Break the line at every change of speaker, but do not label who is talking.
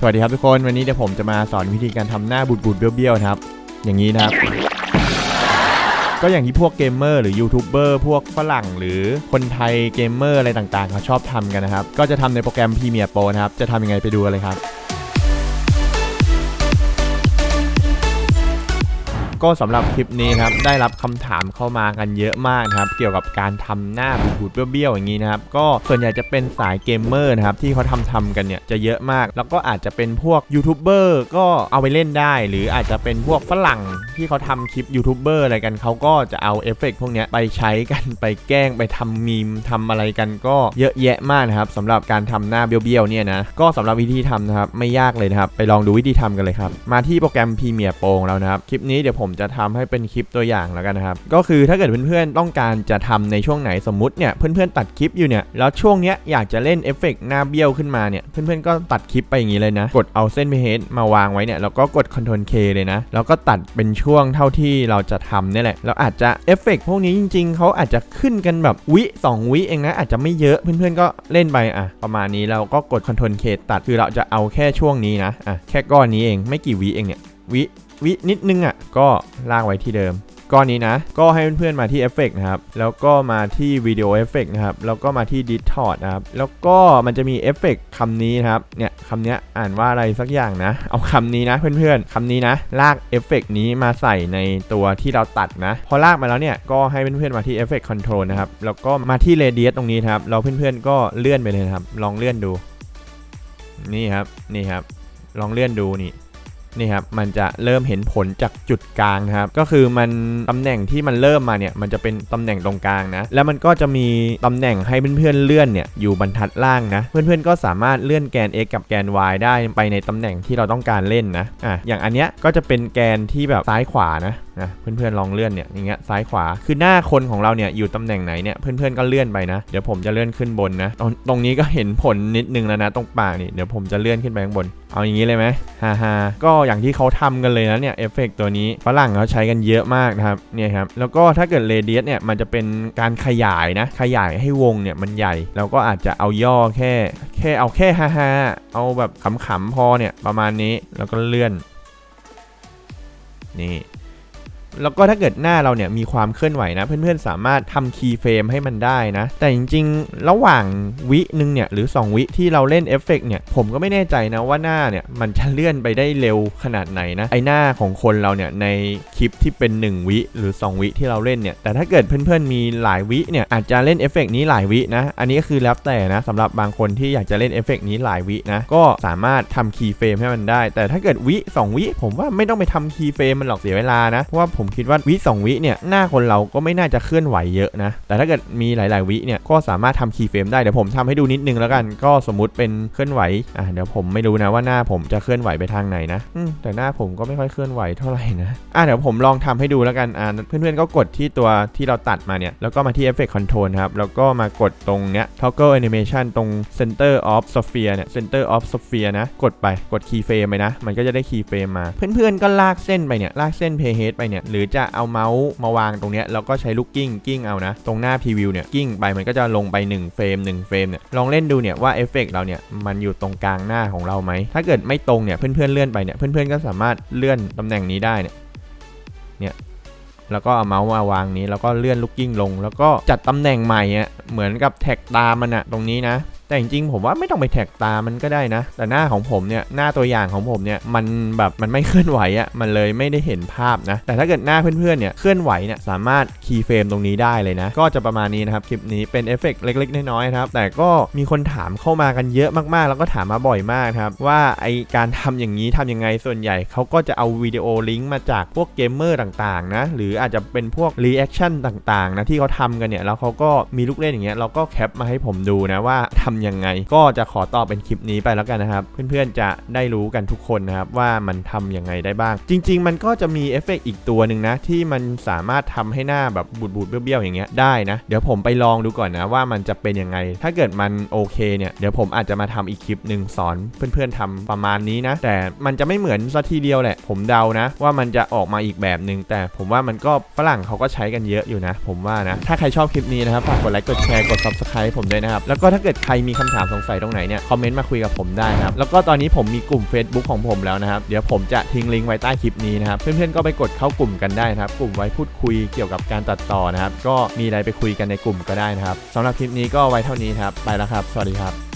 สวัสดีครับทุกคนวันนี้เดี๋ยวผมจะมาสอนวิธีการทำหน้าบูดบูดๆเบี้ยวๆนะครับอย่างนี้นะครับ ก็อย่างที่พวกเกมเมอร์หรือยูทูบเบอร์พวกฝรั่งหรือคนไทยเกมเมอร์อะไรต่างๆเขาชอบทำกันนะครับ ก็จะทำในโปรแกรม Premiere Pro นะครับ จะทำยังไงไปดูเลยครับ ก็สำหรับคลิปนี้ครับได้รับคำถามเข้ามากันเยอะมากครับ เกี่ยวกับการทำหน้าบูดเบี้ยวๆอย่างนี้นะครับ ก็ส่วนใหญ่จะเป็นสายเกมเมอร์นะครับที่เขาทำทำกันเนี่ยจะเยอะมาก แล้วก็อาจจะเป็นพวกยูทูบเบอร์ก็เอาไปเล่นได้ หรืออาจจะเป็นพวกฝรั่งที่เขาทำคลิปยูทูบเบอร์อะไรกันเขาก็จะเอาเอฟเฟกต์พวกนี้ไปใช้กันไปแกล้งไปทำมีมทำอะไรกันก็เยอะแยะมากนะครับสำหรับการทำหน้าเบี้ยวๆเนี่ยนะก็สำหรับวิธีทำนะครับไม่ยากเลยนะครับไปลองดูวิธีทำกันเลยครับมาที่โปรแกรม Premiere Pro ของเรานะครับคลิปนี้เดี๋ยวผมจะทำให้เป็นคลิปตัวอย่างแล้วกันนะครับ ก็คือถ้าเกิดเพื่อนๆต้องการจะทำในช่วงไหนสมมติเนี่ยเพื่อนๆตัดคลิปอยู่เนี่ยแล้วช่วงเนี้ยอยากจะเล่นเอฟเฟกต์หน้าเบี้ยวขึ้นมาเนี่ยเพื่อนๆก็ตัดคลิปไปอย่างนี้เลยนะ กดเอาเส้นเพจมาวางไว้เนี่ยแล้วก็กด Ctrl K เลยนะ แล้วก็ตัดเป็นช่วงเท่าที่เราจะทำเนี่ยแหละแล้วอาจจะเอฟเฟกต์พวกนี้จริง ๆเขาอาจจะขึ้นกันแบบวิ2วิเองนะอาจจะไม่เยอะเพื่อนๆก็เล่นไปอะประมาณนี้เราก็กด Ctrl K ตัดคือเราจะเอาแค่ช่วงนี้นะอะแค่ก้อนนี้เองไม่กี่วิเองเนี่ยวิ วินิดนึงอะก็ลากไว้ที่เดิมก้อนนี้นะ ก็ให้เพื่อนๆมาที่เอฟเฟกนะครับ แล้วก็มาที่วิดีโอเอฟเฟกนะครับ แล้วก็มาที่ Distort นะครับ แล้วก็มันจะมีเอฟเฟกคำนี้นะครับ เนี่ยคำนี้อ่านว่าอะไรสักอย่างนะ เอาคำนี้นะเพื่อนๆคำนี้นะ ลากเอฟเฟกนี้มาใส่ในตัวที่เราตัดนะ พอลากมาแล้วเนี่ย ก็ให้เพื่อนๆมาที่เอฟเฟกคอนโทรลนะครับ แล้วก็มาที่ Radius ตรงนี้นครับแล้วเพื่อนๆก็เลื่อนไปเลยครับ ลองเลื่อนดู นี่ครับ นี่ครับ ลองเลื่อนดูนี่ นี่ครับมันจะเริ่มเห็นผลจากจุดกลางนะครับ ก็คือมันตำแหน่งที่มันเริ่มมาเนี่ยมันจะเป็นตำแหน่งตรงกลางนะ แล้วมันก็จะมีตำแหน่งให้เพื่อนๆเลื่อนเนี่ยอยู่บรรทัดล่างนะ เพื่อนๆก็สามารถเลื่อนแกน x กับแกน y ได้ไปในตำแหน่งที่เราต้องการเล่นนะอะอย่างอันเนี้ยก็จะเป็นแกนที่แบบซ้ายขวานะ นะเพื่อนๆลองเลื่อนเนี่ยอย่างเงี้ยซ้ายขวาคือหน้าคนของเราเนี่ยอยู่ตำแหน่งไหนเนี่ยเพื่อนๆก็เลื่อนไปนะเดี๋ยวผมจะเลื่อนขึ้นบนนะตรงตรงนี้ก็เห็นผลนิดนึงแล้วนะตรงปากนี่เดี๋ยวผมจะเลื่อนขึ้นไปข้างบน เอาอย่างนี้เลยไหมฮ่าฮ่าก็อย่างที่เขาทำกันเลยนะเนี่ยเอฟเฟกตัวนี้ฝรั่งเขาใช้กันเยอะมากนะครับเนี่ยครับแล้วก็ถ้าเกิดเรเดียสเนี่ยมันจะเป็นการขยายนะขยายให้วงเนี่ยมันใหญ่แล้วก็อาจจะเอาย่อแค่ แค่เอาแค่ฮ่าฮ่าเอาแบบขำๆพอเนี่ยประมาณนี้แล้วก็เลื่อนนี่ แล้วก็ถ้าเกิดหน้าเราเนี่ยมีความเคลื่อนไหวนะ เพื่อนๆ สามารถทำคีย์เฟรมให้มันได้นะ แต่จริงๆ ระหว่างวิหนึ่งเนี่ยหรือ 2 วิที่เราเล่นเอฟเฟกเนี่ยผมก็ไม่แน่ใจนะว่าหน้าเนี่ยมันจะเลื่อนไปได้เร็วขนาดไหนนะไอหน้าของคนเราเนี่ยในคลิปที่เป็น 1 วิหรือ 2 วิที่เราเล่นเนี่ยแต่ถ้าเกิดเพื่อนๆมีหลายวิเนี่ยอาจจะเล่นเอฟเฟกนี้หลายวินะอันนี้ก็คือแล้วแต่นะสำหรับบางคนที่อยากจะเล่นเอฟเฟกนี้หลายวินะก็สามารถทำคีย์เฟรมให้มันได้ แต่ถ้าเกิดวิ2วิผมว่าไม่ต้องไปทำคีย์เฟรมมันหรอกเสียเวลานะเพราะว่าผมคิดว่าวิ2วิเนี่ยหน้าคนเราก็ไม่น่าจะเคลื่อนไหวเยอะนะ แต่ถ้าเกิดมีหลาย ๆ วิเนี่ยก็สามารถทำคีย์เฟรมได้เดี๋ยวผมทำให้ดูนิดนึงแล้วกันก็สมมุติเป็นเคลื่อนไหวอะเดี๋ยวผมไม่รู้นะว่าหน้าผมจะเคลื่อนไหวไปทางไหนนะแต่หน้าผมก็ไม่ค่อยเคลื่อนไหวเท่าไหร่นะอะเดี๋ยวผมลองทำให้ดูแล้วกันอะเพื่อน ๆ ก็กดที่ตัวที่เราตัดมาเนี่ยแล้วก็มาที่ Effect Control ครับแล้วก็มากดตรงเนี้ย Toggle Animation ตรง Center of Sphere เนี่ย Center of Sphere นะ กดไปกด Keyframe ไปนะ มันก็จะได้ Keyframe มา เพื่อนๆก็ลากเส้นไปเนี่ยลากเส้น Playhead ไปเนี่ยหรืือจะเอาเมาส์มาวางตรงเนี้ยแล้วก็ใช้ลูกกิ้งกิ้งเอานะ ตรงหน้า Preview เนี่ยกิ้งไปมันก็จะลงไป1เฟรม1เฟรมเนี่ยลองเล่นดูเนี่ยว่าเอฟเฟกเราเนี่ยมันอยู่ตรงกลางหน้าของเราไหมถ้าเกิดไม่ตรงเนี่ยเพื่อนๆเลื่อนไปเนี่ยเพื่อนๆก็สามารถเลื่อนตำแหน่งนี้ได้เนี่ยเนี่ยแล้วก็เอาเมาส์มาวางนี้แล้วก็เลื่อนลูกกิ้งลง แล้วก็จัดตำแหน่งใหม่อะเหมือนกับแท็กตามันอะตรงนี้นะ แต่จริงๆผมว่าไม่ต้องไปแท็กตามันก็ได้นะ แต่หน้าของผมเนี่ยหน้าตัวอย่างของผมเนี่ยมันแบบมันไม่เคลื่อนไหวอะ่ะมันเลยไม่ได้เห็นภาพนะ แต่ถ้าเกิดหน้าเพื่อนๆเนี่ยเคลื่อนไหวเนี่ยสามารถคีย์เฟรมตรงนี้ได้เลยนะ ก็จะประมาณนี้นะครับคลิปนี้เป็นเอฟเฟกต์เล็กๆ น้อยๆครับแต่ก็มีคนถามเข้ามากันเยอะมากๆ แล้วก็ถามมาบ่อยมากครับว่าไอการทำอย่างนี้ทำยังไงส่วนใหญ่เขาก็จะเอาวิดีโอลิงก์มาจากพวกเกมเมอร์ต่างๆนะหรืออาจจะเป็นพวกรีแอคชั่นต่างๆนะที่เขาทำกันเนี่ยแล้วเขาก็มีลูกเล่นอย่างเงี้ยเราก็แคปมาให้ผมดูนะว่าทำยังไง ก็จะขอตอบเป็นคลิปนี้ไปแล้วกันนะครับ เพื่อนๆจะได้รู้กันทุกคนนะครับว่ามันทำยังไงได้บ้าง จริง ๆ มันก็จะมีเอฟเฟกต์อีกตัวหนึ่งนะ ที่มันสามารถทำให้หน้าแบบบูดๆเบี้ยวๆอย่างเงี้ยได้นะ เดี๋ยวผมไปลองดูก่อนนะว่ามันจะเป็นยังไง ถ้าเกิดมันโอเคเนี่ยเดี๋ยวผมอาจจะมาทำอีกคลิปหนึ่งสอนเพื่อนๆทำประมาณนี้นะ แต่มันจะไม่เหมือนซะทีเดียวแหละ ผมเดานะ ว่ามันจะออกมาอีกแบบหนึ่งแต่ผมว่ามันก็ฝรั่งเขาก็ใช้กันเยอะอยู่นะ ผมว่านะ ถ้าใครชอบคลิปนี้นะครับฝากกดไลค์กดแชร์กด subscribe ผมด้วยนะครับแล้วก็ถ้าเกิดใครมีคำถามสงสัยตรงไหนเนี่ยคอมเมนต์มาคุยกับผมได้นะครับแล้วก็ตอนนี้ผมมีกลุ่ม Facebook ของผมแล้วนะครับเดี๋ยวผมจะทิ้งลิงก์ไว้ใต้คลิปนี้นะครับเพื่อนๆก็ไปกดเข้ากลุ่มกันได้นะครับกลุ่มไว้พูดคุยเกี่ยวกับการตัดต่อนะครับก็มีอะไรไปคุยกันในกลุ่มก็ได้นะครับสำหรับคลิปนี้ก็ไว้เท่านี้ครับไปแล้วครับ สวัสดีครับ